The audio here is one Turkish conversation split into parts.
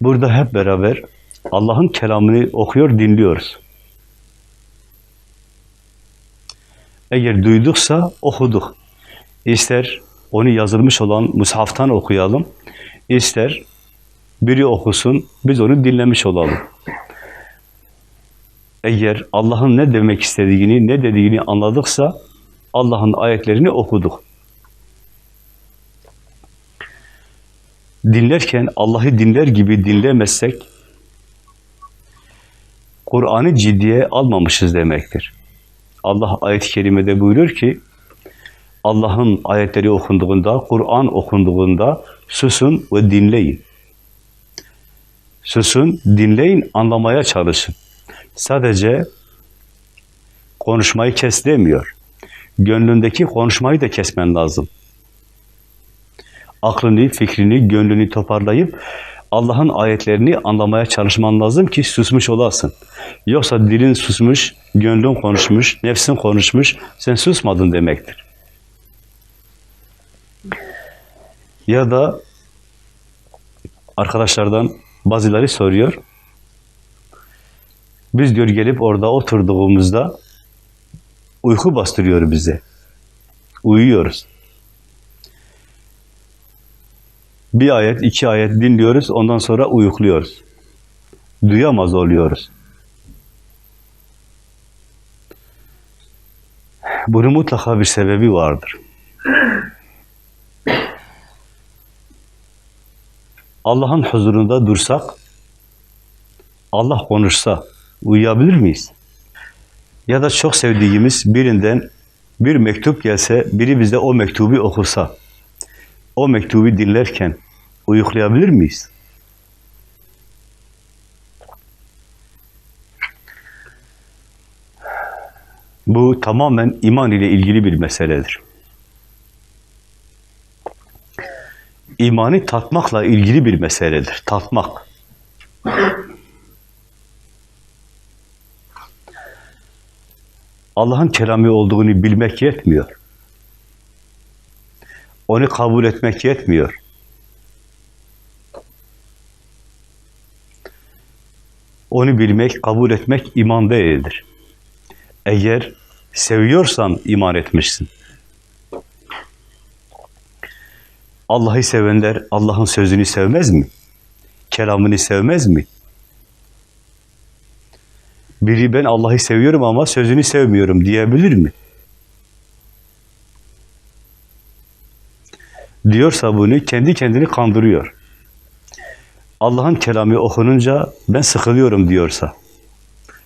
Burada hep beraber Allah'ın kelamını okuyor, dinliyoruz. Eğer duyduksa okuduk. İster onu yazılmış olan mushaftan okuyalım, ister biri okusun, biz onu dinlemiş olalım. Eğer Allah'ın ne demek istediğini, ne dediğini anladıksa Allah'ın ayetlerini okuduk. Dinlerken Allah'ı dinler gibi dinlemezsek Kur'an'ı ciddiye almamışız demektir. Allah ayet-i kerimede buyuruyor ki Allah'ın ayetleri okunduğunda, Kur'an okunduğunda susun ve dinleyin. Susun, dinleyin, anlamaya çalışın. Sadece konuşmayı kes demiyor. Gönlündeki konuşmayı da kesmen lazım. Aklını, fikrini, gönlünü toparlayıp Allah'ın ayetlerini anlamaya çalışman lazım ki susmuş olasın. Yoksa dilin susmuş, gönlün konuşmuş, nefsin konuşmuş, sen susmadın demektir. Ya da arkadaşlardan bazıları soruyor. Biz diyor gelip orada oturduğumuzda uyku bastırıyor bize. Uyuyoruz. Bir ayet, iki ayet dinliyoruz, ondan sonra uyukluyoruz. Duyamaz oluyoruz. Bunun mutlaka bir sebebi vardır. Allah'ın huzurunda dursak, Allah konuşsa uyuyabilir miyiz? Ya da çok sevdiğimiz birinden bir mektup gelse, biri bize o mektubu okusa, o mektubu dinlerken uyuklayabilir miyiz? Bu tamamen iman ile ilgili bir meseledir. İmanı tatmakla ilgili bir meseledir. Tatmak. Allah'ın kelamı olduğunu bilmek yetmiyor. Onu kabul etmek yetmiyor. Onu bilmek, kabul etmek iman değildir. Eğer seviyorsan iman etmişsin. Allah'ı sevenler Allah'ın sözünü sevmez mi? Kelamını sevmez mi? Biri ben Allah'ı seviyorum ama sözünü sevmiyorum diyebilir mi? Diyorsa bunu kendi kendini kandırıyor. Allah'ın kelamı okununca ben sıkılıyorum diyorsa,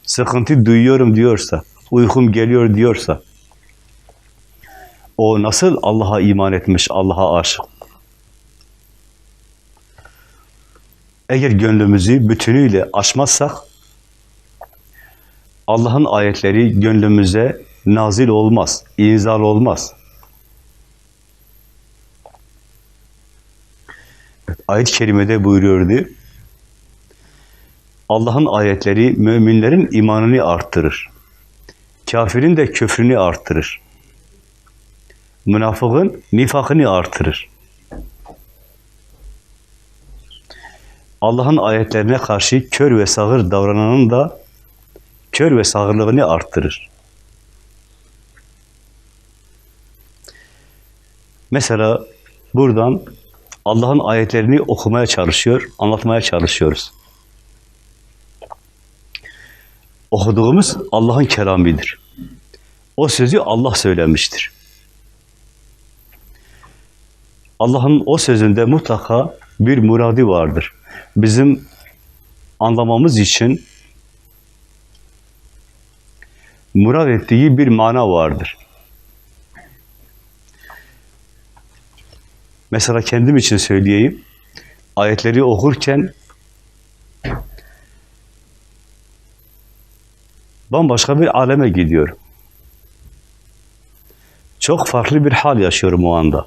sıkıntı duyuyorum diyorsa, uykum geliyor diyorsa, o nasıl Allah'a iman etmiş, Allah'a aşık? Eğer gönlümüzü bütünüyle açmazsak, Allah'ın ayetleri gönlümüze nazil olmaz, inzal olmaz. Ayet-i kerimede buyuruyordu. Allah'ın ayetleri müminlerin imanını arttırır. Kafirin de küfrünü arttırır. Münafığın nifakını artırır. Allah'ın ayetlerine karşı kör ve sağır davrananın da kör ve sağırlığını arttırır. Mesela buradan Allah'ın ayetlerini okumaya çalışıyor, anlatmaya çalışıyoruz. Okuduğumuz Allah'ın kelamidir. O sözü Allah söylemiştir. Allah'ın o sözünde mutlaka bir muradi vardır. Bizim anlamamız için murad ettiği bir mana vardır. Mesela kendim için söyleyeyim. Ayetleri okurken bambaşka bir aleme gidiyorum. Çok farklı bir hal yaşıyorum o anda.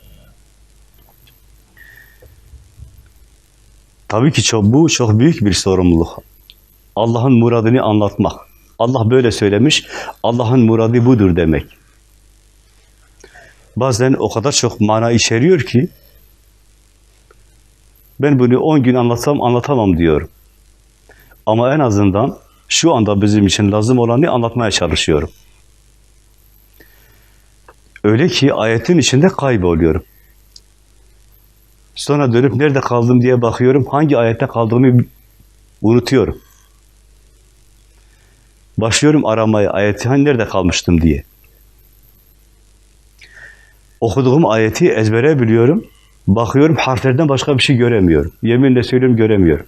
Tabii ki çok, bu çok büyük bir sorumluluk. Allah'ın muradını anlatmak. Allah böyle söylemiş, Allah'ın muradı budur demek. Bazen o kadar çok mana içeriyor ki, Ben bunu 10 gün anlatsam anlatamam diyorum. Ama en azından şu anda bizim için lazım olanı anlatmaya çalışıyorum. Öyle ki ayetin içinde kayboluyorum. Sonra dönüp nerede kaldım diye bakıyorum. Hangi ayette kaldığımı unutuyorum. Başlıyorum aramaya. Ayeti hani nerede kalmıştım diye. Okuduğum ayeti ezbere biliyorum. Bakıyorum harflerden başka bir şey göremiyorum. Yeminle söylüyorum göremiyorum.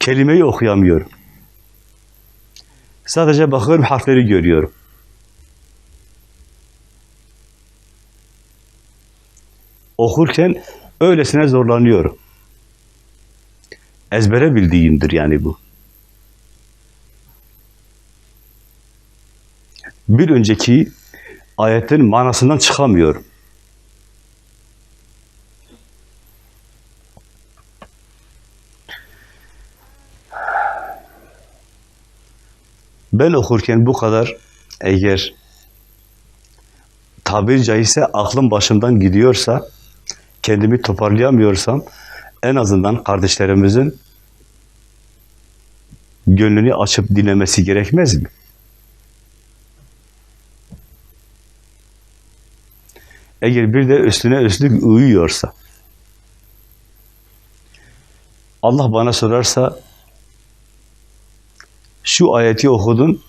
Kelimeyi okuyamıyorum. Sadece bakıyorum harfleri görüyorum. Okurken öylesine zorlanıyorum. Ezbere bildiğimdir yani bu. Bir önceki ayetin manasından çıkamıyorum. Ben okurken bu kadar eğer tabiri caizse aklım başımdan gidiyorsa, kendimi toparlayamıyorsam, en azından kardeşlerimizin gönlünü açıp dinlemesi gerekmez mi? Eğer bir de üstüne üstlük uyuyorsa, Allah bana sorarsa, şu ayeti okudun,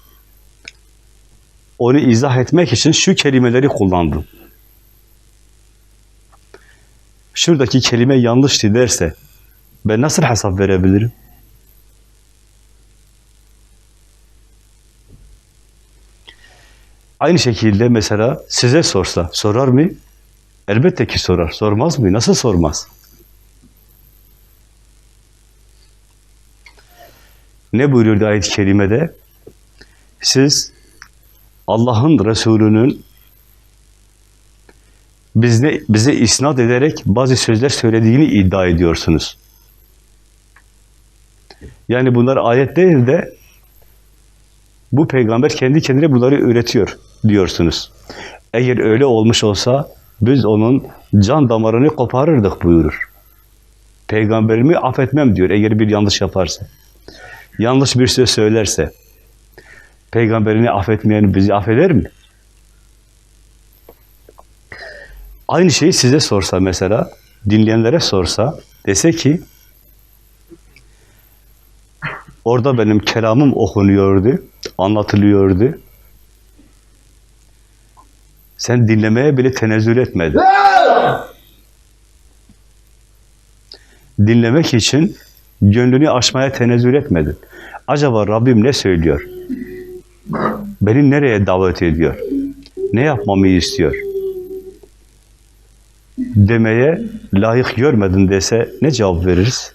onu izah etmek için şu kelimeleri kullandın. Şuradaki kelime yanlıştı derse, ben nasıl hesap verebilirim? Aynı şekilde mesela size sorsa, sorar mı? Elbette ki sorar. Sormaz mı? Nasıl sormaz? Ne buyuruyordu ayet-i kerimede? Siz Allah'ın Resulü'nün bize, bize isnat ederek bazı sözler söylediğini iddia ediyorsunuz. Yani bunlar ayet değil de bu peygamber kendi kendine bunları üretiyor diyorsunuz. Eğer öyle olmuş olsa biz onun can damarını koparırdık buyurur. Peygamberimi affetmem diyor eğer bir yanlış yaparsa. Yanlış bir söz söylerse peygamberini affetmeyen bizi affeder mi? Aynı şeyi size sorsa mesela, dinleyenlere sorsa, dese ki orada benim kelamım okunuyordu, anlatılıyordu. Sen dinlemeye bile tenezzül etmedin. Dinlemek için gönlünü açmaya tenezzül etmedin. Acaba Rabbim ne söylüyor? Beni nereye davet ediyor? Ne yapmamı istiyor? Demeye layık görmedin dese ne cevap veririz?